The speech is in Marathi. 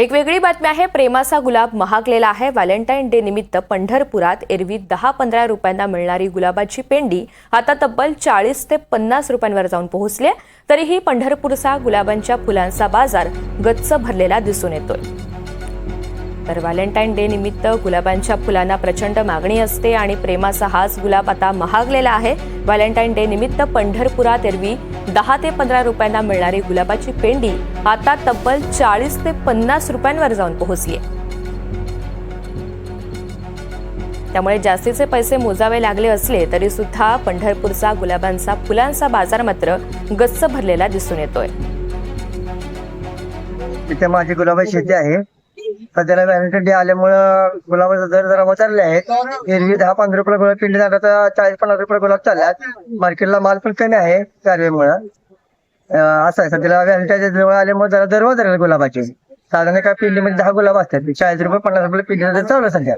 एक वेगळी बातमी आहे. प्रेमाचा गुलाब महागलेला आहे. व्हॅलेंटाईन डे निमित्त पंढरपुरात एरवी दहा पंधरा रुपयांना मिळणारी गुलाबाची पेंडी आता तब्बल चाळीस ते पन्नास रुपयांवर जाऊन पोहोचली तरीही पंढरपूरचा गुलाबांच्या फुलांचा बाजार गच्च भरलेला दिसून येतोय. तर व्हॅलेंटाईन डे निमित्त गुलाबांच्या फुलांना प्रचंड मागणी असते आणि प्रेमाचा हाच गुलाब आता महागलेला आहे. व्हॅलेंटाईन डे निमित्त पंढरपुरात एरवी दहा ते पंधरा रुपयांना मिळणारी गुलाबाची पेंडी आता तब्बल चाळीस ते पन्नास रुपयांवर जाऊन पोहोचली आहे. त्यामुळे जास्तीचे पैसे मोजावे लागले असले तरी सुद्धा पंढरपूरचा गुलाबांचा फुलांचा बाजार मात्र गच्च भरलेला दिसून येतोय. इथे माझी गुलाबाची शेती आहे. सध्याला व्हॅलेंटाईन डे आल्यामुळं गुलाबाचा दर जरा वधारले आहेत. एरवी दहा पंधरा रुपये गुलाब पिंडी झाला तर चाळीस पन्नास रुपये गुलाब चालल्यात. मार्केटला माल पण कमी आहे कारवेमुळं अं, असं आहे. सध्याला व्हॅलेंटाईन जवळ आल्यामुळे जरा दर वधारले गुलाबाचे. साधारण एका पिंडीमध्ये दहा गुलाब असतात. चाळीस रुपये पन्नास रुपये पिंडी दर चालू आहे सध्या.